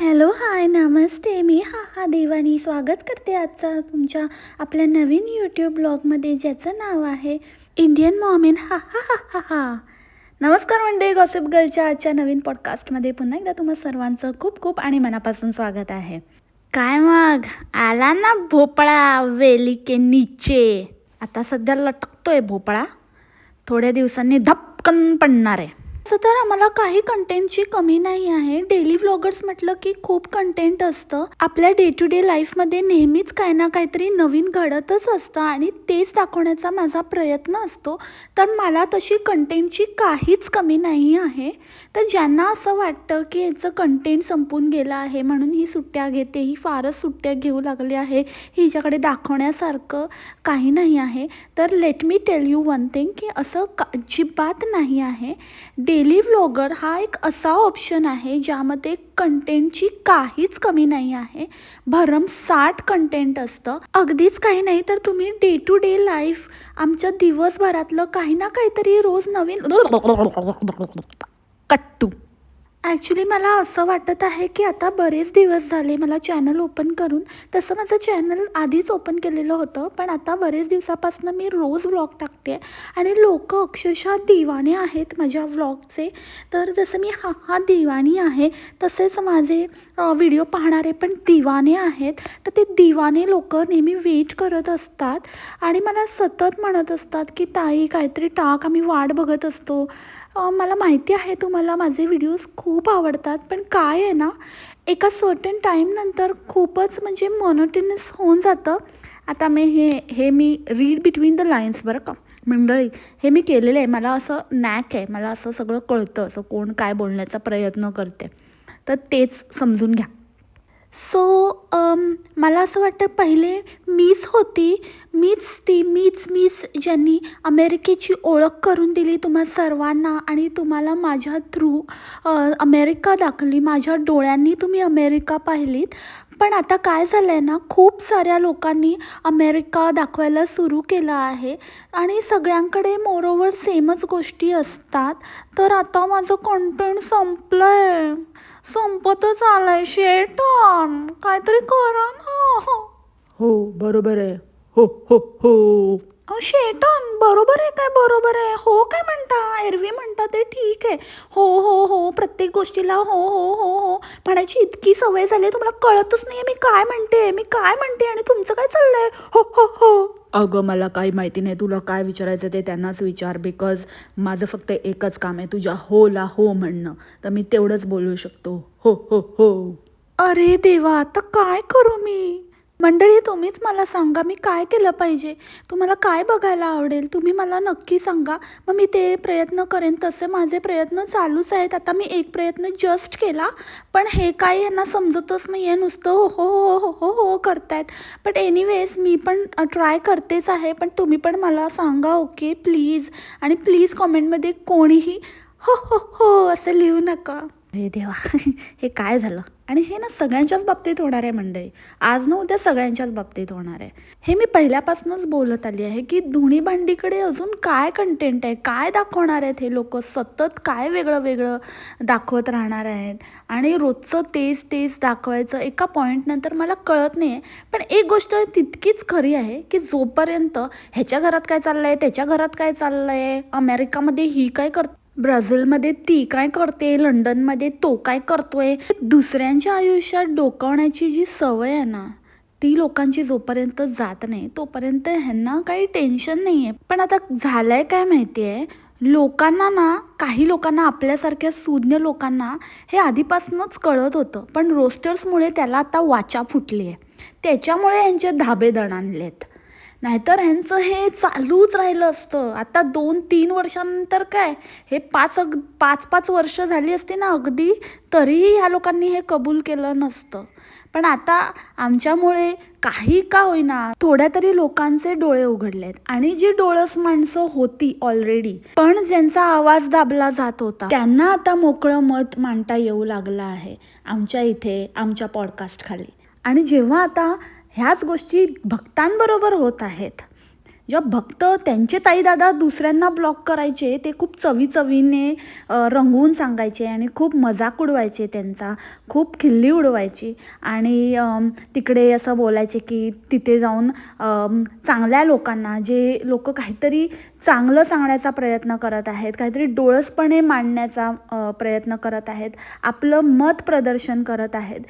Hello hi नमस्ते. मी हा हा देवानी स्वागत करते आजचा तुमच्या आपल्या नवीन यूट्यूब ब्लॉगमध्ये ज्याचं नाव आहे इंडियन मॉमेन हा हा हा हा हा नमस्कार मंडळी गॉसिप गर्लच्या आजच्या नवीन पॉडकास्टमध्ये पुन्हा एकदा तुम्हा सर्वांचं खूप खूप आणि मनापासून स्वागत आहे. काय मग? आला ना भोपळा वेली के नीचे आता सध्या लटकतोय भोपळा. थोड्या दिवसांनी धपकन पडणार आहे. असं तर आम्हाला काही कंटेंटची कमी नाही आहे. डेली व्लॉगर्स म्हटलं की खूप कंटेंट असतं. आपल्या डे टू डे लाईफमध्ये नेहमीच काही ना काहीतरी नवीन घडतच असतं आणि तेच दाखवण्याचा माझा प्रयत्न असतो. तर मला तशी कंटेंटची काहीच कमी नाही आहे. तर ज्यांना असं वाटतं की याचं कंटेंट संपून गेलं आहे म्हणून ही सुट्ट्या घेते ही फारच सुट्ट्या घेऊ लागली आहे हिच्याकडे दाखवण्यासारखं काही नाही आहे. तर let me tell you one thing की असं का अजिबात नाही आहे. डेली व्लॉगर हा एक असा ऑप्शन आहे ज्यामध्ये कंटेंटची काहीच कमी नाही आहे. भरमसाठ कंटेंट असतं. अगदीच काही नाही तर तुम्ही डे टू डे लाईफ आमच्या दिवसभरातलं काही ना काहीतरी रोज नवीन कट्टू. ॲक्च्युली मला असं वाटत आहे की आता बरेच दिवस झाले मला चॅनल ओपन करून. तसं माझं चॅनल आधीच ओपन केलेलं होतं पण आता बरेच दिवसापासून मी रोज व्लॉग टाकते. आणि लोक अक्षरशः दिवाणे आहेत माझ्या व्लॉगचे तर जसं मी हा हा दिवाणी आहे तसेच माझे व्हिडिओ पाहणारे पण दिवाणे आहेत. तर ते दिवाणे लोक नेहमी वेट करत असतात. आणि मला सतत म्हणत असतात की ताई काहीतरी टाक आम्ही वाट बघत असतो. मला माहिती आहे तुम्हाला माझे व्हिडिओज खूप आवडतात पण काय आहे ना एका सर्टन टाईमनंतर खूपच म्हणजे मोनोटेनस होऊन जातं. आता मी हे हे मी रीड बिटवीन द लाईन्स बरं का. मंडळी हे मी केलेलं आहे. मला असं नॅक आहे. मला असं सगळं कळतं असं कोण काय बोलण्याचा प्रयत्न करते तर तेच समजून घ्या. सो um, मला असं वाटतं पहिले मीच होती मीच ती मीच मीच ज्यांनी अमेरिकेची ओळख करून दिली तुम्हा सर्वांना आणि तुम्हाला माझ्या थ्रू अमेरिका दाखवली. माझ्या डोळ्यांनी तुम्ही अमेरिका पाहिलीत. पण आता काय झालं आहे ना खूप साऱ्या लोकांनी अमेरिका दाखवायला सुरू केलं आहे आणि सगळ्यांकडे मोरोवर सेमच गोष्टी असतात. तर आता माझं कॉन्टेंट संपलं आहे संपतच आलाय शेटन काहीतरी करा ना. हो बरोबर आहे. हो हो हो. अहो शेटन बरोबर आहे काय? बरोबर आहे. हो काय म्हणता? एरवी म्हणता ते ठीक आहे. हो हो हो प्रत्येक गोष्टीला हो हो हो हो. म्हणायची इतकी सवय झाली आहे तुम्हाला कळतच नाही मी काय म्हणते. मी काय म्हणते आणि तुमचं काय चाललंय? हो हो हो. अगं मला काही माहिती नाही. तुला काय विचारायचं ते त्यांनाच विचार बिकॉज माझं फक्त एकच काम आहे तुझ्या होला हो म्हणणं. तर मी तेवढंच बोलू शकतो. हो हो हो. अरे देवा आता काय करू मी? मंडळी तुम्हीच मला सांगा मी काय केलं पाहिजे? तुम्हाला काय बघायला आवडेल? तुम्ही मला नक्की सांगा. मग मी ते प्रयत्न करेन. तसे माझे प्रयत्न चालूच आहेत. आता मी एक प्रयत्न जस्ट केला. पण हे काय यांना समजतच नाही आहे नुसतं हो हो हो हो हो हो करतायत. बट एनिवेज मी पण ट्राय करतेच आहे. पण तुम्ही पण मला सांगा ओके प्लीज आणि प्लीज कॉमेंटमध्ये कोणीही हो हो हो असं लिहू नका. अरे देवा हे काय झालं? आणि हे ना सगळ्यांच्याच बाबतीत होणार आहे मंडळी. आज ना उद्या सगळ्यांच्याच बाबतीत होणार आहे. हे मी पहिल्यापासूनच बोलत आली आहे की धुणी भांडीकडे अजून काय कंटेंट आहे? काय दाखवणार आहेत हे लोक? सतत काय वेगळं वेगळं दाखवत राहणार आहेत? आणि रोजचं तेच तेच दाखवायचं एका पॉईंटनंतर मला कळत नाही आहे पण एक गोष्ट तितकीच खरी आहे की जोपर्यंत ह्याच्या घरात काय चाललं आहे त्याच्या घरात काय चाललं आहे अमेरिकामध्ये ही काय करत ब्राझीलमध्ये ती काय करते लंडनमध्ये तो काय करतोय दुसऱ्यांच्या आयुष्यात डोकावण्याची जी सवय आहे ना ती लोकांची जोपर्यंत जात नाही तोपर्यंत ह्यांना काही टेन्शन नाही आहे पण आता झालंय काय माहिती आहे लोकांना ना काही लोकांना आपल्यासारख्या सुज्ञ लोकांना हे आधीपासूनच कळत होतं. पण रोस्टर्समुळे त्याला आता वाचा फुटली आहे त्याच्यामुळे यांचे धाबे दणाणलेत. नाहीतर ह्यांचं हे चालूच राहिलं असतं. आता दोन तीन वर्षानंतर काय? हे पाच अग पाच पाच वर्ष झाली असती ना अगदी तरीही ह्या लोकांनी हे कबूल केलं नसतं. पण आता आमच्यामुळे काही का होईना थोड्या तरी लोकांचे डोळे उघडलेत. आणि जी डोळस माणसं होती ऑलरेडी पण ज्यांचा आवाज दाबला जात होता त्यांना आता मोकळं मत मांडता येऊ लागलं आहे आमच्या इथे आमच्या पॉडकास्ट खाली. आणि जेव्हा आता ह्याच गोष्टी भक्तांबरोबर होत आहेत. जेव्हा भक्त त्यांचे ताईदादा दुसऱ्यांना ब्लॉक करायचे ते खूप चवी चवीने रंगवून सांगायचे आणि खूप मजाक उडवायचे त्यांचा खूप खिल्ली उडवायची. आणि तिकडे असं बोलायचे की तिथे जाऊन चांगल्या लोकांना जे लोक काहीतरी चांगलं सांगण्याचा प्रयत्न करत आहेत काहीतरी डोळसपणे मांडण्याचा प्रयत्न करत आहेत आपलं मत प्रदर्शन करत आहेत.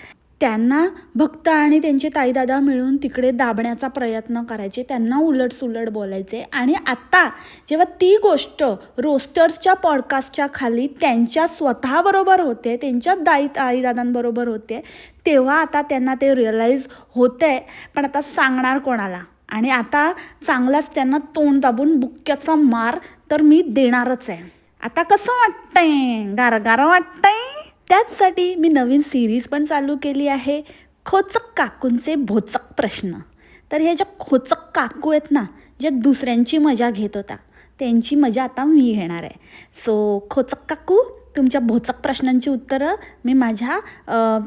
त्यांना भक्त आणि त्यांचे ताईदादा मिळून तिकडे दाबण्याचा प्रयत्न करायचे त्यांना उलट सुलट बोलायचे. आणि आता जेव्हा ती गोष्ट रोस्टर्सच्या पॉडकास्टच्या खाली त्यांच्या स्वतःबरोबर होते त्यांच्या दाई ताईदादांबरोबर होते तेव्हा आता त्यांना ते रिअलाईज होत आहे पण आता सांगणार कोणाला? आणि आता चांगलाच त्यांना तोंड दाबून बुक्क्याचा मार तर मी देणारच आहे. आता कसं वाटतंय? गारगार वाटतंय? त्याचसाठी मी नवीन सिरीज पण चालू केली आहे. खोचक काकूंचे भोचक प्रश्न. तर हे ज्या खोचक काकू आहेत ना ज्या दुसऱ्यांची मजा घेत होता त्यांची मजा आता मी घेणार आहे. सो खोचक काकू तुमच्या भोचक प्रश्नांची उत्तरं मी माझ्या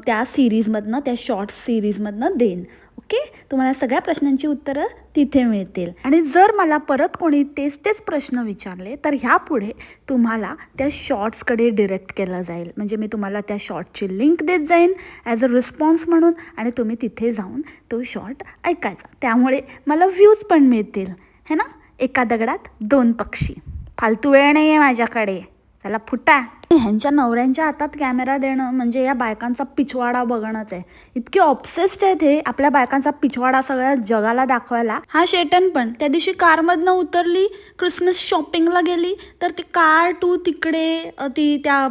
त्या सिरीजमधनं त्या शॉर्ट सिरीजमधनं देईन. ओके तुम्हाला सगळ्या प्रश्नांची उत्तरं तिथे मिळतील. आणि जर मला परत कोणी तेच तेच प्रश्न विचारले तर ह्यापुढे तुम्हाला त्या शॉर्ट्सकडे डिरेक्ट केलं जाईल. म्हणजे मी तुम्हाला त्या शॉर्टची लिंक देत जाईन ॲज अ रिस्पॉन्स म्हणून आणि तुम्ही तिथे जाऊन तो शॉर्ट ऐकायचा. त्यामुळे मला व्ह्यूज पण मिळतील. है ना? एका दगडात दोन पक्षी. फालतू वेळ नाही आहे माझ्याकडे. त्याला फुटा. ह्यांच्या नवऱ्यांच्या हातात कॅमेरा देणं म्हणजे या बायकांचा पिछवाडा बघणंच आहे. इतके ऑब्सेस्ड आहेत हे आपल्या बायकांचा पिछवाडा सगळ्या जगाला दाखवायला. हा शेटन पण त्या दिवशी कारमधनं उतरली क्रिसमस शॉपिंगला गेली तर ती कार टू तिकडे ती त्या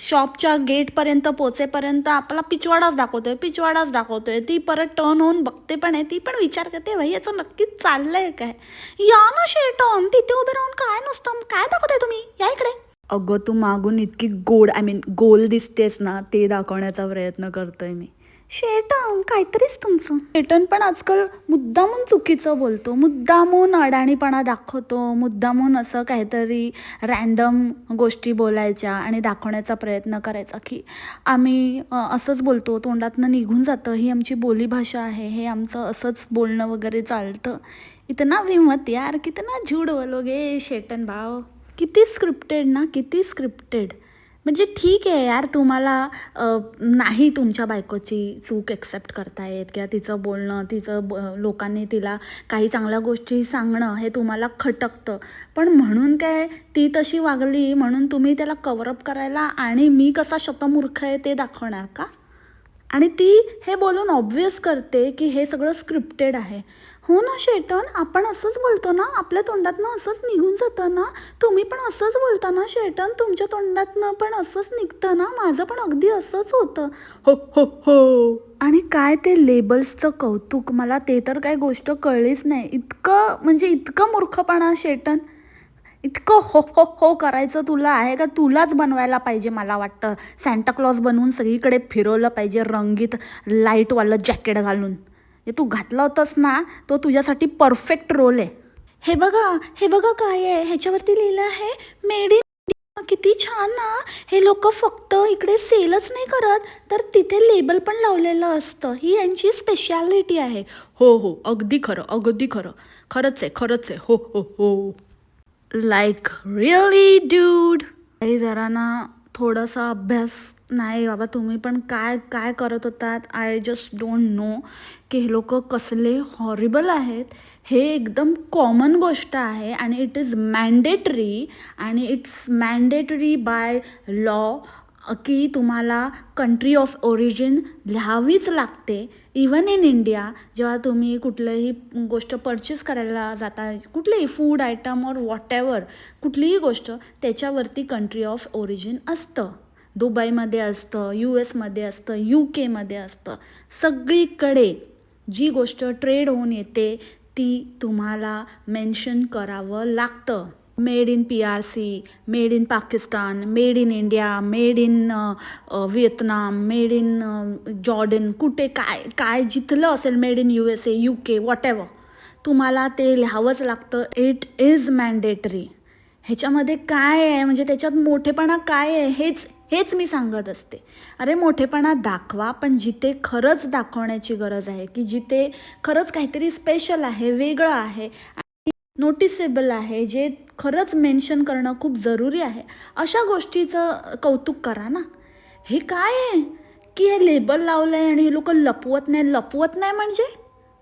शॉपच्या गेटपर्यंत पोचेपर्यंत आपला पिछवाडाच दाखवतोय पिछवाडाच दाखवतोय. ती परत टर्न होऊन बघते पण आहे ती पण विचार करते भाई याचं नक्कीच चाललंय काय? या ना शेटन तिथे उभे राहून काय नुसतं काय दाखवताय तुम्ही? या इकडे. अगं तू मागून इतकी गोड आय मीन गोल दिसतेस ना ते दाखवण्याचा प्रयत्न करतोय मी. शेटन काहीतरीच तुमचं. शेटन पण आजकाल मुद्दामून चुकीचं बोलतो. मुद्दामून अडाणीपणा दाखवतो. मुद्दामून असं काहीतरी रॅन्डम गोष्टी बोलायच्या आणि दाखवण्याचा प्रयत्न करायचा की आम्ही असंच बोलतो. तोंडातनं निघून जातं. ही आमची बोलीभाषा आहे. हे आमचं असंच बोलणं वगैरे चालतं. इतना विमत यार कितना झूड बोलोगे शेटन भाव. किती स्क्रिप्टेड ना किती स्क्रिप्टेड म्हणजे ठीक आहे यार तुम्हाला नाही तुमच्या बायकोची चूक एक्सेप्ट करता येत किंवा तिचं बोलणं तिचं ब लोकांनी तिला काही चांगल्या गोष्टी सांगणं हे तुम्हाला खटकतं. पण म्हणून काय ती तशी वागली म्हणून तुम्ही त्याला कवरअप करायला आणि मी कसा शतमूर्ख आहे ते दाखवणार का? आणि ती हे बोलून ऑब्वियस करते की हे सगळं स्क्रिप्टेड आहे. हो ना शेटन. आपण असंच बोलतो ना आपल्या तोंडातनं असंच निघून जातं ना. तुम्ही पण असंच बोलता ना शेटन. तुमच्या तोंडातनं पण असंच निघतं ना. माझं पण अगदी असंच होतं. हो हो हो. आणि काय ते लेबल्सचं कौतुक? मला ते तर काय गोष्ट कळलीच नाही. इतकं म्हणजे इतकं मूर्खपणा शेटन. इतकं हो हो हो करायचं तुला आहे का? तुलाच बनवायला पाहिजे मला वाटतं. सॅन्टाक्लॉज बनवून सगळीकडे फिरवलं पाहिजे रंगीत लाईटवालं जॅकेट घालून. हे तू घातलं होतंस ना तो तुझ्यासाठी परफेक्ट रोल आहे. हे बघा हे बघा काय आहे. ह्याच्यावरती लिहिलं आहे मेड इन किती छान ना. हे लोक फक्त इकडे सेलच नाही करत तर तिथे लेबल पण लावलेलं असतं. ही यांची स्पेशालिटी आहे. हो हो. अगदी खरं अगदी खरं. खरंच आहे खरंच आहे. हो हो हो. लाईक रिअली ड्यूड काही जरा ना थोडासा अभ्यास नाही बाबा तुम्ही पण काय काय करत होतात? आय जस्ट डोंट नो की हे लोक कसले हॉरिबल आहेत? हे एकदम कॉमन गोष्ट आहे आणि इट इज मॅन्डेटरी आणि इट्स मॅन्डेटरी बाय लॉ की तुम्हाला कंट्री ऑफ ओरिजिन लिहावीच लागते. इवन इन इंडिया जेव्हा तुम्ही कुठलंही गोष्ट परचेस करायला जाता कुठलेही फूड आयटम और वॉट एवर कुठलीही गोष्ट त्याच्यावरती कंट्री ऑफ ओरिजिन असतं. दुबईमध्ये असतं यू एसमध्ये असतं यू केमध्ये असतं. सगळीकडे जी गोष्ट ट्रेड होऊन येते ती तुम्हाला मेन्शन करावं लागतं. Made in P R C made in Pakistan made in India made in Vietnam made in Jordan कुठे काय काय जिथलं असेल made in U S A U K whatever तुम्हाला ते लिहावंच लागतं. इट इज मॅन्डेटरी ह्याच्यामध्ये काय आहे? म्हणजे त्याच्यात मोठेपणा काय आहे? हेच हेच मी सांगत असते. अरे मोठेपणा दाखवा पण जिथे खरंच दाखवण्याची गरज आहे की जिथे खरंच काहीतरी स्पेशल आहे वेगळं आहे नोटिसेबल आहे जे खरंच मेन्शन करणं खूप जरुरी आहे. अशा गोष्टीचं कौतुक करा ना. हे काय आहे? की हे लेबल लावलं आहे आणि हे लोक लपवत नाही लपवत नाही म्हणजे?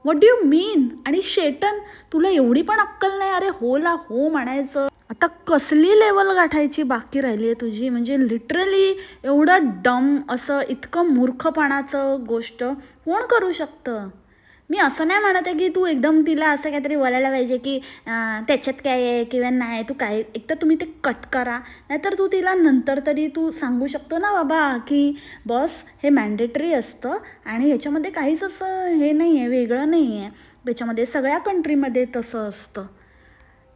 वॉट डू यू मीन आणि शेटन तुला एवढी पण अक्कल नाही? अरे हो ला हो म्हणायचं. आता कसली लेवल गाठायची बाकी राहिली आहे तुझी? म्हणजे लिटरली एवढं डम असं इतकं मूर्खपणाचं गोष्ट कोण करू शकतं? मी असं नाही म्हणत आहे की तू एकदम तिला असं काहीतरी बोलायला पाहिजे की त्याच्यात काय आहे किंवा नाही तू काय एकतर तुम्ही ते कट करा. नाहीतर तू तिला नंतर तरी तू सांगू शकतो ना बाबा की बॉस हे मॅन्डेटरी असतं आणि ह्याच्यामध्ये काहीच असं हे नाही आहे वेगळं नाही आहे त्याच्यामध्ये सगळ्या कंट्रीमध्ये तसं असतं.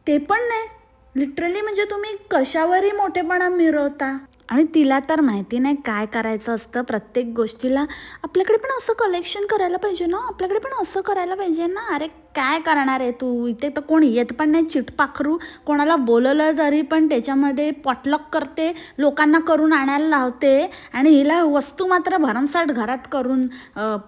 ते पण नाही. लिटरली म्हणजे तुम्ही कशावरही मोठेपणा मिरवता. आणि तिला तर माहिती नाही काय करायचं असतं. प्रत्येक गोष्टीला आपल्याकडे पण असं कलेक्शन करायला पाहिजे ना? आपल्याकडे पण असं करायला पाहिजे ना? अरे काय करणार आहे तू? इथे तर कोण येत पण नाही चिटपाखरू. कोणाला बोलवलं तरी पण त्याच्यामध्ये पॉटलक करते लोकांना करून आणायला लावते आणि हिला वस्तू मात्र भरमसाठ घरात करून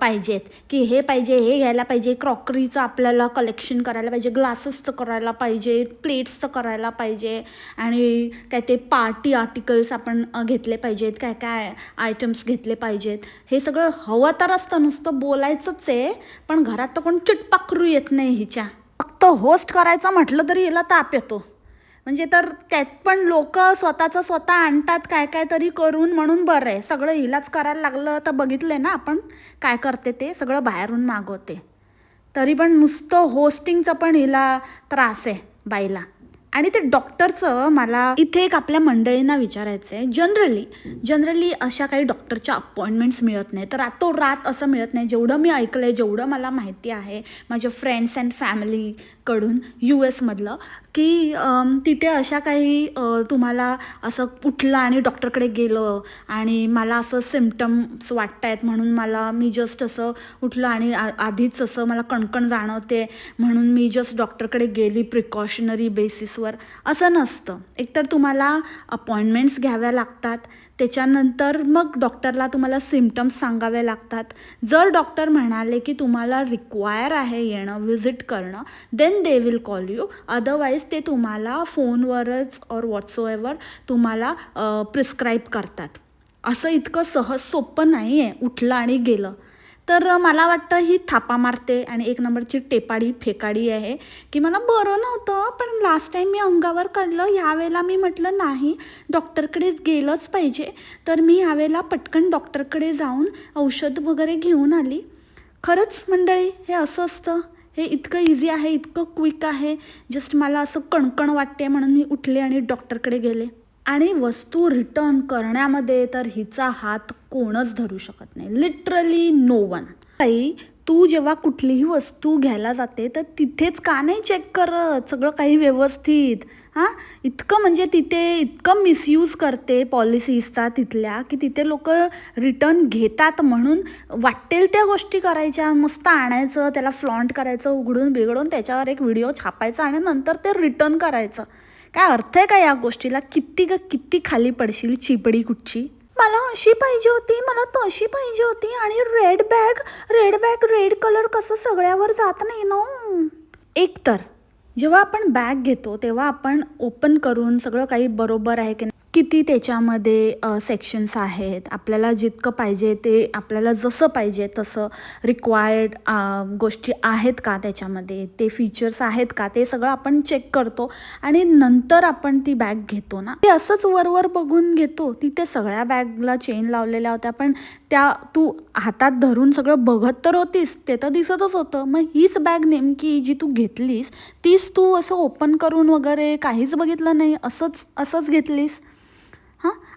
पाहिजेत. की हे पाहिजे हे घ्यायला पाहिजे क्रॉकरीचं आपल्याला कलेक्शन करायला पाहिजे ग्लासेसचं करायला पाहिजे प्लेट्सचं करायला पाहिजे आणि काय ते पार्टी आर्टिकल्स आपण घेतले पाहिजेत काय काय आयटम्स घेतले पाहिजेत. हे सगळं हवं तर असतं नुसतं बोलायचंच आहे पण घरात तर कोण चिटपाखरू येत नाही हिच्या. फक्त होस्ट करायचं म्हटलं तरी हिला ताप येतो. म्हणजे तर त्यात पण लोक स्वतःचं स्वतः आणतात काय काय तरी करून म्हणून बरं आहे. सगळं हिलाच करायला लागलं तर बघितलं आहे ना आपण काय करते ते सगळं बाहेरून मागवते. तरी पण नुसतं होस्टिंगचं पण हिला त्रास आहे बाईला. आणि ते डॉक्टरचं मला इथे एक आपल्या मंडळींना विचारायचं आहे जनरली जनरली अशा काही डॉक्टरच्या अपॉइंटमेंट्स मिळत नाही. तर रातो रात असं मिळत नाही. जेवढं मी ऐकलं आहे जेवढं मला माहिती आहे माझ्या फ्रेंड्स अँड फॅमिलीकडून यू एसमधलं की तिथे अशा काही तुम्हाला असं उठलं आणि डॉक्टरकडे गेलं आणि मला असं सिमटम्स वाटत आहेत म्हणून मला मी जस्ट असं उठलं आणि आ आधीच असं मला कणकण जाणवते म्हणून मी जस्ट डॉक्टरकडे गेली प्रिकॉशनरी बेसिसवर असं नसतं. एकतर तुम्हाला अपॉइंटमेंट्स घ्याव्या लागतात त्याच्यानंतर मग डॉक्टरला तुम्हाला सिमटम्स सांगावे लागतात. जर डॉक्टर म्हणाले की तुम्हाला रिक्वायर आहे येणं व्हिजिट करणं then they will call you otherwise ते तुम्हाला फोनवरच और व्हॉट्सएवर तुम्हाला प्रिस्क्राईब करतात. असं इतकं सहज सोपं नाही आहे उठलं आणि गेलं. तर मला वाटतं ही थापा मारते आणि एक नंबरची टेपाडी फेकाडी आहे की मला बरं नव्हतं पण लास्ट टाईम मी अंगावर काढलं यावेळेला मी म्हटलं नाही डॉक्टरकडेच गेलंच पाहिजे. तर मी यावेळेला पटकन डॉक्टरकडे जाऊन औषध वगैरे घेऊन आली. खरंच मंडळी हे असं असतं. हे इतकं इझी आहे इतकं क्विक आहे. जस्ट मला असं कणकण वाटते म्हणून मी उठले आणि डॉक्टरकडे गेले. आणि वस्तू रिटर्न करण्यामध्ये तर हिचा हात कोणच धरू शकत नाही. लिटरली नो वन ताई तू जेव्हा कुठलीही वस्तू घ्यायला जाते तर तिथेच का नाही चेक करत? सगळं काही व्यवस्थित. हां? इतकं म्हणजे तिथे इतकं मिसयूज करते पॉलिसीजचा तिथल्या की तिथे लोक रिटर्न घेतात म्हणून वाटेल त्या गोष्टी करायच्या मस्त आणायचं त्याला फ्लॉन्ट करायचं उघडून बिघडून त्याच्यावर एक व्हिडिओ छापायचा आणि नंतर ते रिटर्न करायचं. काय अर्थ आहे का या गोष्टीला? किती ग किती खाली पडशील चिपडी कुठची? मला अशी पाहिजे होती मला तशी पाहिजे होती आणि red bag red bag red colour कसं सगळ्यावर जात नाही ना? एकतर जेव्हा आपण बॅग घेतो तेव्हा आपण ओपन करून सगळं काही बरोबर आहे की नाही? किती त्याच्यामध्ये सेक्शन्स आहेत? आपल्याला जितकं पाहिजे ते आपल्याला जसं पाहिजे तसं रिक्वायर्ड गोष्टी आहेत का त्याच्यामध्ये? ते फीचर्स आहेत का? ते सगळं आपण चेक करतो आणि नंतर आपण ती बॅग घेतो ना? ते असंच वरवर बघून घेतो. तिथे सगळ्या बॅगला चेन लावलेल्या होत्या. पण त्या तू हातात धरून सगळं बघत तर होतीस. ते तर दिसतच होतं. मग हीच बॅग नेमकी जी तू घेतलीस तीच तू असं ओपन करून वगैरे काहीच बघितलं नाही? असंच असंच घेतलीस?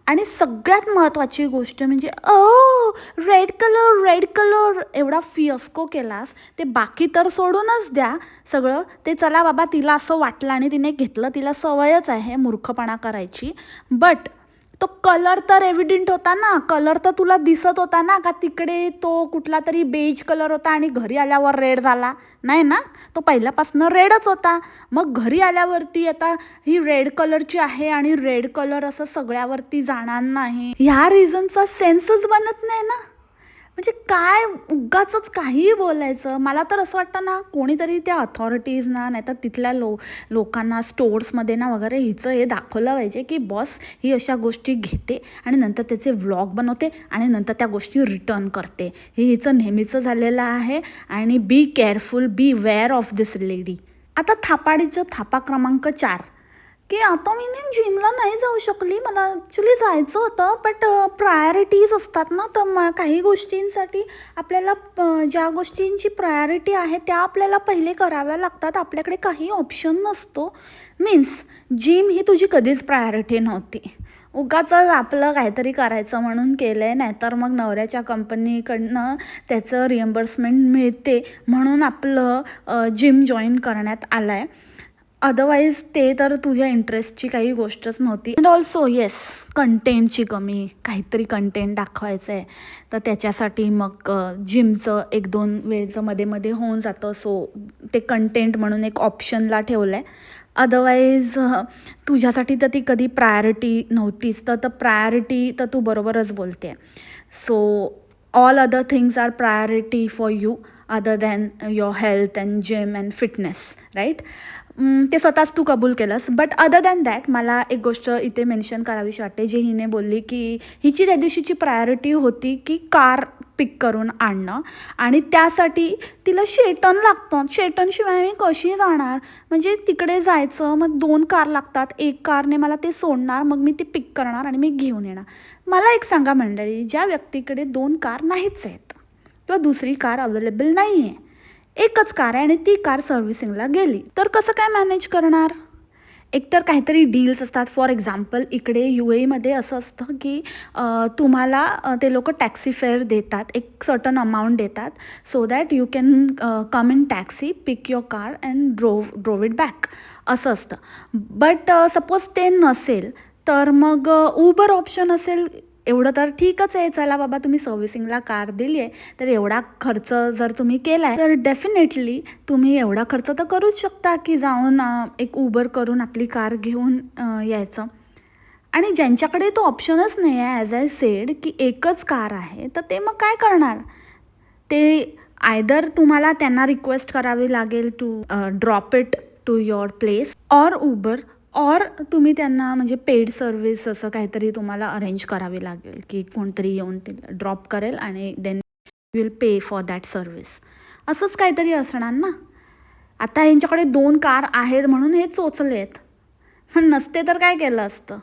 आणि सगळ्यात महत्त्वाची गोष्ट म्हणजे ओ रेड कलर रेड कलर एवढा फिअस्को केलास ते बाकी तर सोडूनच द्या. सगळं ते चला बाबा तिला असं वाटलं आणि तिने घेतलं तिला सवयच आहे मूर्खपणा करायची. बट तो कलर तर एव्हिडेंट होता ना. कलर तर तुला दिसत होता ना का तिकडे तो कुठला तरी बेज कलर होता आणि घरी आल्यावर रेड झाला. नाही ना? तो पहिल्यापासून रेडच होता. मग घरी आल्यावरती आता ही रेड कलरची आहे आणि रेड कलर असं सगळ्यावरती जाणार नाही. ह्या रिझनचा सेन्सच बनत नाही ना. म्हणजे काय उगाच काहीही बोलायचं. मला तर असं वाटतं ना कोणीतरी त्या अथॉरिटीजना नाहीतर तिथल्या लो लोकांना स्टोर्समध्ये ना वगैरे हिचं हे दाखवलं पाहिजे की बॉस ही अशा गोष्टी घेते आणि नंतर त्याचे व्लॉग बनवते आणि नंतर त्या गोष्टी रिटर्न करते. हे हिचं नेहमीचं झालेलं आहे आणि be careful beware of this lady आता थापाडीचं थापा क्रमांक चार. की आता मी नाही जिमला नाही जाऊ शकली. मला ॲक्च्युली जायचं होतं बट प्रायोरिटीज असतात ना तर म काही गोष्टींसाठी आपल्याला ज्या गोष्टींची प्रायोरिटी आहे त्या आपल्याला पहिले कराव्या लागतात. आपल्याकडे काही ऑप्शन नसतो. मीन्स जिम ही तुझी कधीच प्रायोरिटी नव्हती. उगाच आपलं काहीतरी करायचं म्हणून केलं आहे नाहीतर मग नवऱ्याच्या कंपनीकडनं त्याचं रिएम्बर्समेंट मिळते म्हणून आपलं जिम जॉईन करण्यात आलं आहे अदरवाईज ते तर तुझ्या इंटरेस्टची काही गोष्टच नव्हती. अँड ऑल्सो येस कंटेंटची कमी काहीतरी कंटेंट दाखवायचं आहे तर त्याच्यासाठी मग जिमचं एक दोन वेळचं मध्ये मध्ये होऊन जातं. सो ते कंटेंट म्हणून एक ऑप्शनला ठेवलं आहे अदरवाईज तुझ्यासाठी तर ती कधी प्रायोरिटी नव्हतीच. तर तर प्रायोरिटी तर तू बरोबरच बोलते. So all other things are priority for you other than your health and gym and fitness right ते स्वतःच तू कबूल केलंस. बट अदर दॅन दॅट मला एक गोष्ट इथे मेन्शन करावीशी वाटते जे हिने बोलली की हिची त्या दिवशीची प्रायोरिटी होती की कार पिक करून आणणं. आणि त्यासाठी तिला शेटन लागतं. शेटनशिवाय मी कशी जाणार? म्हणजे तिकडे जायचं मग दोन कार लागतात. एक कारने मला ते सोडणार मग मी ते पिक करणार आणि मी घेऊन येणार. मला एक सांगा मंडळी ज्या व्यक्तीकडे दोन कार नाहीच आहेत किंवा दुसरी कार अवेलेबल नाही आहे एकच कार आहे आणि ती कार सर्व्हिसिंगला गेली. तर कसं काय मॅनेज करणार? एकतर काहीतरी डील्स असतात. फॉर एक्झाम्पल इकडे यू एमध्ये असं असतं की तुम्हाला ते लोक टॅक्सी फेअर देतात. एक सर्टन अमाऊंट देतात. So that you can come in taxi pick your car and drove drove it back असं असतं. बट सपोज ते नसेल तर मग उबर ऑप्शन असेल एवढं तर ठीकच आहे. चला बाबा तुम्ही सर्व्हिसिंगला कार दिली आहे तर एवढा खर्च जर तुम्ही केला आहे तर डेफिनेटली तुम्ही एवढा खर्च तर करूच शकता की जाऊन एक उबर करून आपली कार घेऊन यायचं. आणि ज्यांच्याकडे तो ऑप्शनच नाही आहे ॲज आय सेड की एकच कार आहे तर ते मग काय करणार? ते आयदर तुम्हाला त्यांना रिक्वेस्ट करावी लागेल to drop it to your place or Uber or तुम्ही त्यांना म्हणजे पेड सर्विस असं काहीतरी तुम्हाला अरेंज करावी लागेल की कोणतरी येऊन ते ड्रॉप करेल आणि then will pay for that service असंच काहीतरी असणार ना? आता यांच्याकडे दोन कार आहेत म्हणून हे चोचले आहेत पण नसते तर काय केलं असतं?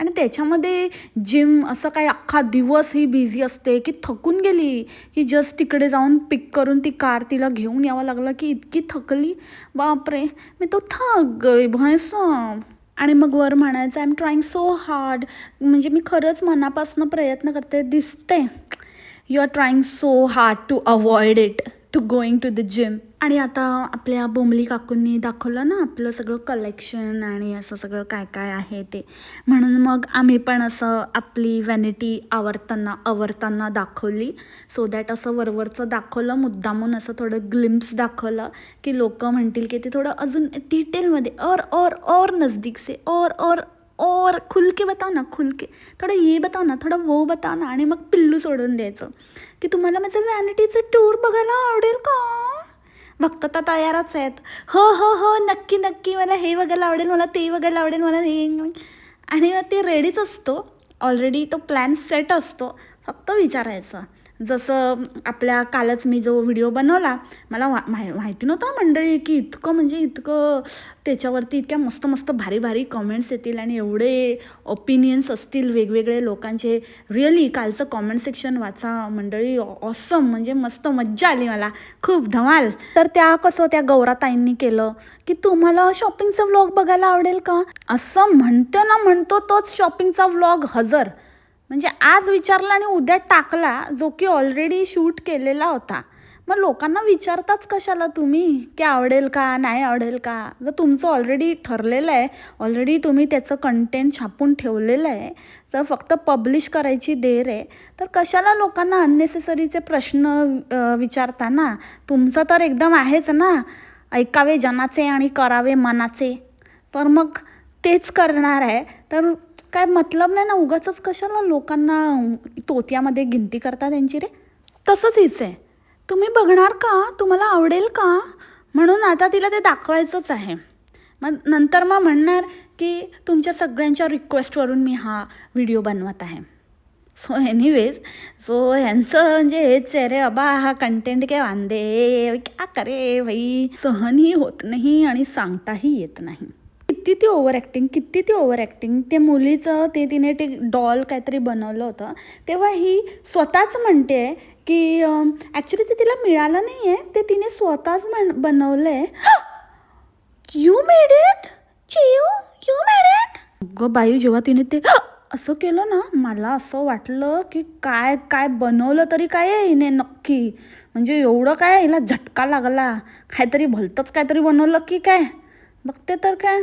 आणि त्याच्यामध्ये जिम असं काही अख्खा दिवस ही बिझी असते की थकून गेली की जस्ट तिकडे जाऊन पिक करून ती कार तिला घेऊन यावं लागलं की इतकी थकली. बापरे मी तो थक गई भैंस आणि मग वर म्हणायचं I am trying so hard म्हणजे मी खरंच मनापासून प्रयत्न करते दिसते. You are trying so hard to avoid it to going to the gym आणि आता आपल्या बोंबली काकूंनी दाखवलं ना आपलं सगळं कलेक्शन आणि असं सगळं काय काय आहे ते. म्हणून मग आम्ही पण असं आपली व्हॅनिटी आवरताना आवरताना दाखवली. सो दॅट असं वरवरचं दाखवलं मुद्दामून असं थोडं ग्लिम्प्स दाखवलं की लोक म्हणतील की ते थोडं अजून डिटेलमध्ये और और और नजदीक से और और और खुल के बताओ ना खुल के थोडं ये बताओ ना थोडं वो बताओ ना आणि मग पिल्लू सोडून द्यायचं. की तुम्हाला माझं व्हॅनिटीचं टूर बघायला आवडेल का? भक्त तर तयारच आहेत. हो हो हो नक्की नक्की. मला हे बघायला आवडेल मला ते बघायला आवडेल मला हे आणि मग ते रेडीच असतो. ऑलरेडी तो प्लॅन सेट असतो. फक्त विचारायचं. जसं आपल्या कालच मी जो व्हिडिओ बनवला मला मा माहि माहिती नव्हतं मंडळी की इतकं म्हणजे इतकं त्याच्यावरती इतक्या मस्त मस्त भारी भारी कमेंट्स येतील आणि एवढे ओपिनियन्स असतील वेगवेगळे लोकांचे. रिअली कालचं कॉमेंट सेक्शन वाचा मंडळी. ऑसम म्हणजे मस्त मज्जा आली मला. खूप धमाल. तर त्या कसं त्या गौराताईंनी केलं की तुम्हाला शॉपिंगचा व्लॉग बघायला आवडेल का? असं म्हणतो ना म्हणतो तोच शॉपिंगचा व्लॉग हजर. म्हणजे आज विचारला आणि उद्या टाकला जो की ऑलरेडी शूट केलेला होता. मग लोकांना विचारताच कशाला तुम्ही? की आवडेल का? नाही आवडेल का? जर तुमचं ऑलरेडी ठरलेलं आहे ऑलरेडी तुम्ही त्याचं कंटेंट छापून ठेवलेलं आहे तर फक्त पब्लिश करायची देर आहे तर कशाला लोकांना अननेसेसरीचे प्रश्न विचारता ना तुमचं तर एकदम आहेच ना ऐकावे जनाचे आणि करावे मनाचे. तर मग तेच करणार आहे. तर काय मतलब नाही ना उगाच कशाला लोकांना तोत्यामध्ये गिनती करता त्यांची रे? तसंच हिचं आहे. तुम्ही बघणार का? तुम्हाला आवडेल का? म्हणून आता तिला ते दाखवायचंच आहे. मग नंतर मग म्हणणार की तुमच्या सगळ्यांच्या रिक्वेस्टवरून मी हा व्हिडिओ बनवत आहे. सो एनिवेज सो ह्यांचं म्हणजे हेच आहे रे अबा हा कंटेंट काय वांदे? क्या करे भाई? सहनही होत नाही आणि सांगताही येत नाही. किती ती ओव्हर ॲक्टिंग किती ती ओव्हर ॲक्टिंग ते मुलीचं ते तिने ते डॉल काहीतरी बनवलं होतं. तेव्हा ही स्वतःच म्हणते की ॲक्च्युली ते तिला मिळालं नाही आहे ते तिने स्वतःच म्हण बनवलं आहे यू मेड इट चियू यू मेड इट अगं बाई जेव्हा तिने ते असं केलं ना मला असं वाटलं की काय काय बनवलं तरी काय आहे हिने नक्की. म्हणजे एवढं काय हिला झटका लागला. काहीतरी भलतंच काहीतरी बनवलं की काय? बघते तर काय?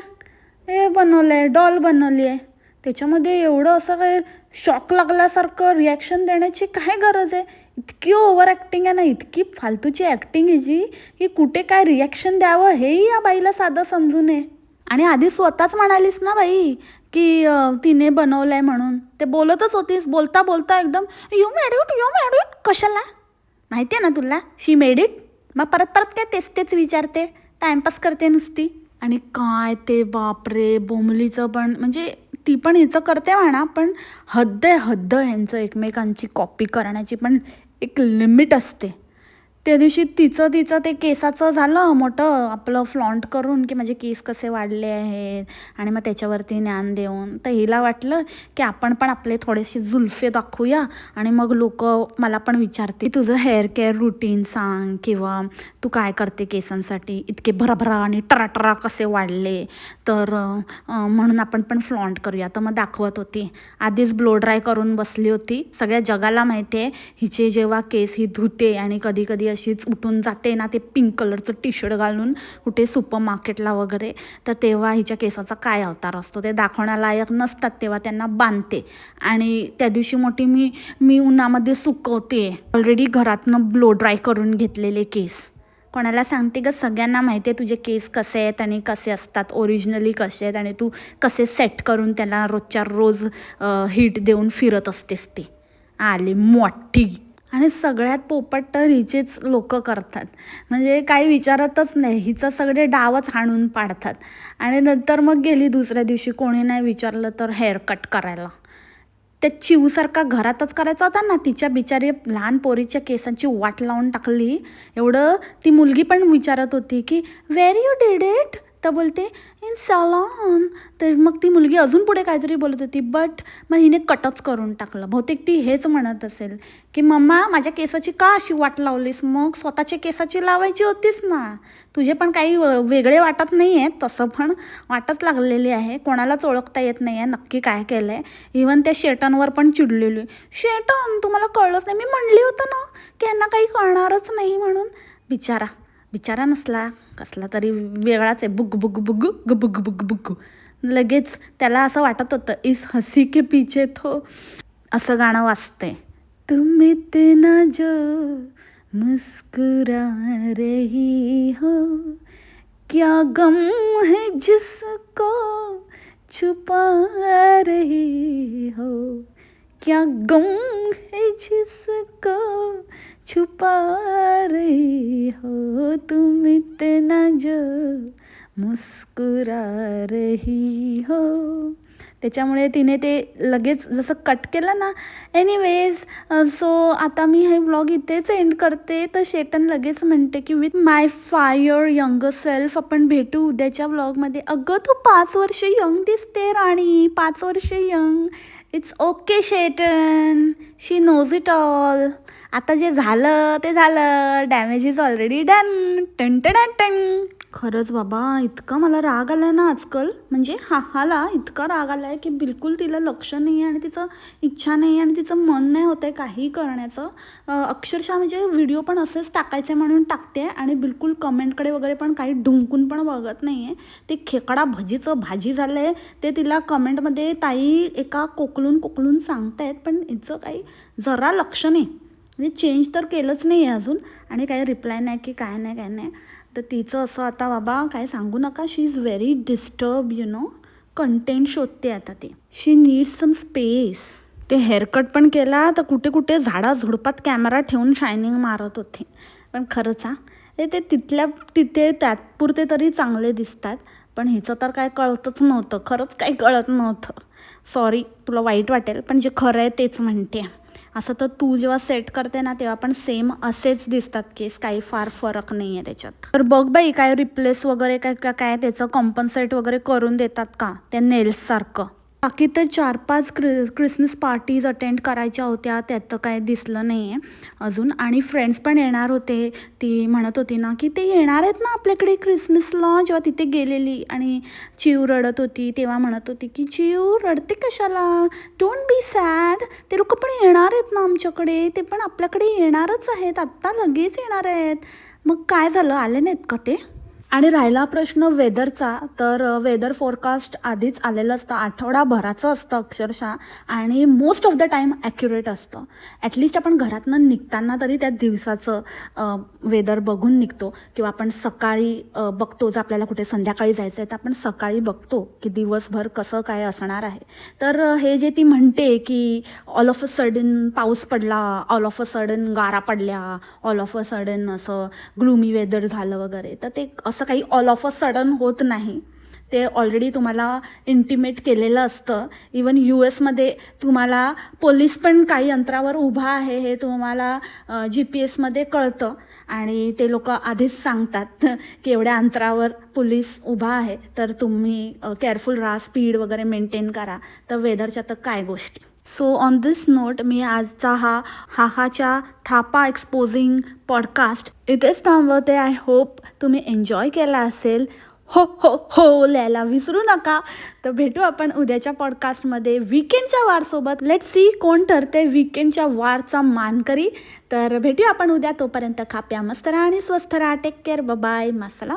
हे बनवलं आहे डॉल बनवली आहे त्याच्यामध्ये एवढं असं काय शॉक लागल्यासारखं रिॲक्शन देण्याची काय गरज आहे? इतकी ओव्हर ॲक्टिंग आहे ना इतकी फालतूची ॲक्टिंग आहे जी की कुठे काय रिॲक्शन द्यावं हेही या बाईला साधं समजू नये आणि आधी स्वतःच म्हणालीस ना बाई की तिने बनवलं आहे म्हणून. ते बोलतच होतीस बोलता बोलता एकदम you made it you made it कशाला? माहिती आहे ना तुला शी मेड इट मग परत परत काय तेच तेच विचारते टाईमपास करते नुसती. आणि काय ते बापरे बोमलीचं पण म्हणजे ती पण हिचं करते म्हणा पण हद्द आहे हद्द ह्यांचं एकमेकांची कॉपी करण्याची पण एक लिमिट असते. त्या दिवशी तिचं तिचं ते केसाचं झालं मोठं. आपलं फ्लॉन्ट करून की माझे केस कसे वाढले आहेत आणि मग त्याच्यावरती ज्ञान देऊन. तर हिला वाटलं की आपण पण आपले थोडेसे जुल्फे दाखवूया आणि मग लोक मला पण विचारते तुझं हेअर केअर रुटीन सांग किंवा तू काय करते केसांसाठी? इतके भराभरा आणि टराटरा कसे वाढले? तर म्हणून आपण पण फ्लॉन्ट करूया. तर मग दाखवत होती. आधीच ब्लो ड्राय करून बसली होती. सगळ्या जगाला माहिती आहे हिचे जेव्हा केस ही धुते आणि कधी कधी अशीच उठून जाते ना ते पिंक कलरचं टी शर्ट घालून कुठे सुपर मार्केटला वगैरे. तर तेव्हा हिच्या केसाचा काय अवतार असतो? ते दाखवण्यालायक नसतात तेव्हा त्यांना बांधते. आणि त्या दिवशी मोठी मी मी उन्हामध्ये सुकवते. ऑलरेडी घरातनं ब्लो ड्राय करून घेतलेले केस. कोणाला सांगते का सगळ्यांना माहिती आहे तुझे केस कसे आहेत आणि कसे असतात? ओरिजिनली कसे आहेत? आणि तू कसे सेट करून त्याला रोजच्या रोज हीट देऊन फिरत असतेस ते. आले मोठी. आणि सगळ्यात पोपट तर हिचेच लोक करतात. म्हणजे काही विचारतच नाही. हिचं सगळे डावच हाणून पाडतात. आणि नंतर मग गेली दुसऱ्या दिवशी कोणी नाही विचारलं तर हेअर कट करायला. त्या चिवसारखा घरातच करायचा होता ना तिच्या बिचारी लहान पोरीच्या केसांची वाट लावून टाकली. एवढं ती मुलगी पण विचारत होती की वेर यू डिड इट तर बोलते इन सलॉन तर मग ती मुलगी अजून पुढे काहीतरी बोलत होती बट मग हिने कटच करून टाकलं. बहुतेक ती हेच म्हणत असेल की मम्मा माझ्या केसाची का अशी वाट लावलीस? मग स्वतःच्या केसाची लावायची होतीस ना. तुझे पण काही व- वेगळे वाटत नाही आहे तसं पण वाटच लागलेली आहे. कोणालाच ओळखता येत नाही आहे नक्की काय केलं आहे इवन त्या शेटांवर पण चिडलेली. शेटन तुम्हाला कळलंच नाही. मी म्हणली होतं ना की यांना काही कळणारच नाही म्हणून. बिचारा बिचारा नसला. कसला तरी वेगळाच आहे. बुग बुग बुग ग बुग बुग बुग लगेच त्याला असं वाटत होतं इस हसी के पीछे थो. असं गाणं वाजते तुम्ही ते ना जो मुस्कुरा रही हो क्या गम है जिसको छुपा रही हो क्या गम है जिसको छुपा रही हो तुम इतना जो मुस्कुरा रही हो. त्याच्यामुळे तिने ते लगेच जसं कट केलं ना. एनिवेज सो आता मी हे ब्लॉग इथेच एंड करते. तर शेटन लगेच म्हणते की with my fire young self आपण भेटू उद्याच्या ब्लॉगमध्ये अगं तू पाच वर्ष यंग दिसते राणी. पाच वर्ष यंग इट्स ओके शेटन. शी नोज इट ऑल आता जे झालं ते झालं. डॅमेज इज ऑलरेडी डन टन टन टन खरंच बाबा इतका मला राग आला ना आजकाल. म्हणजे हाहाला इतका राग आला आहे की बिलकुल तिला लक्ष नाही आहे आणि तिचं इच्छा नाही आहे आणि तिचं मन नाही होतं आहे काही करण्याचं. अक्षरशः म्हणजे व्हिडिओ पण असेच टाकायचे म्हणून टाकते आणि बिलकुल कमेंटकडे वगैरे पण काही ढुंकून पण बघत नाही आहे ते खेकडा भजीचं भाजी झालं आहे ते तिला कमेंटमध्ये ताई एका कोकलून कोकलून सांगतायत पण हिचं काही जरा लक्ष नाही. म्हणजे चेंज तर केलंच नाही आहे अजून. आणि काही रिप्लाय नाही की काय नाही काय नाही. तर तिचं असं आता बाबा काय सांगू नका she is very disturb you know content शोधते आता ती. शी नीड सम स्पेस ते हेअरकट पण केला तर कुठे कुठे झाडा झुडपात कॅमेरा ठेवून शायनिंग मारत होते. पण खरंच हा हे ते तिथल्या तिथे तात्पुरते तरी चांगले दिसतात. पण हिचं तर काय कळतच नव्हतं. खरंच काही कळत नव्हतं. सॉरी तुला वाईट वाटेल पण जे खरं आहे तेच म्हणते. असं तर तू जेव्हा सेट करते ना तेव्हा पण सेम असेच दिसतात केस काही फार फरक नाही आहे त्याच्यात. तर बघ बाई काय रिप्लेस वगैरे काय काय त्याचं कॉम्पन्सेट वगैरे करून देतात का? त्या नेल्ससारखं बाकी तर चार पाच क्रि क्रिसमस पार्टीज अटेंड करायच्या होत्या त्यात तर काय दिसलं नाही आहे अजून. आणि फ्रेंड्स पण येणार होते. ती म्हणत होती ना की ते येणार आहेत ना आपल्याकडे क्रिसमसला जेव्हा तिथे गेलेली आणि चिव रडत होती तेव्हा म्हणत होती की चिव रडते कशाला? डोंट बी सॅड ते लोक पण येणार आहेत ना आमच्याकडे. ते पण आपल्याकडे येणारच आहेत. आत्ता लगेच येणार आहेत. मग काय झालं? आले नाहीत का ते? आणि राहिला प्रश्न वेदरचा तर वेदर फोरकास्ट आधीच आलेलं असतं आठवडाभराचं असतं अक्षरशः आणि most of the time accurate असतं. ॲटलिस्ट आपण घरातनं निघताना तरी त्या दिवसाचं वेदर बघून निघतो किंवा आपण सकाळी बघतो जर आपल्याला कुठे संध्याकाळी जायचं आहे तर आपण सकाळी बघतो की दिवसभर कसं काय असणार आहे. तर हे जे ती म्हणते की ऑल ऑफ अ सडन पाऊस पडला ऑल ऑफ अ सडन गारा पडल्या ऑल ऑफ अ सडन असं ग्लुमी वेदर झालं वगैरे तर ते असं काही ऑल ऑफ अ सडन होत नाही. ते ऑलरेडी तुम्हाला इंटिमेट केलेलं असतं. इवन यू एसमध्ये तुम्हाला पोलीस पण काही अंतरावर उभा आहे हे तुम्हाला जी पी एसमध्ये कळतं. आणि ते लोक आधीच सांगतात की एवढ्या अंतरावर पोलीस उभा आहे. तर तुम्ही केअरफुल राहा स्पीड वगैरे मेंटेन करा. तर वेदरच्या तर काय गोष्टी. सो ऑन दिस नोट मी आजचा हा हाहाच्या थापा एक्सपोजिंग पॉडकास्ट इथेच थांबवते आय होप तुम्ही एन्जॉय केला असेल. हो हो हो लिहायला विसरू नका. तर भेटू आपण उद्याच्या पॉडकास्टमध्ये विकेंडच्या वारसोबत. लेट सी कोण ठरते विकेंडच्या वारचा मानकरी. तर भेटूया आपण उद्या तोपर्यंत खाप्या मस्त राहा आणि स्वस्थ राहा टेक केअर बाय मसला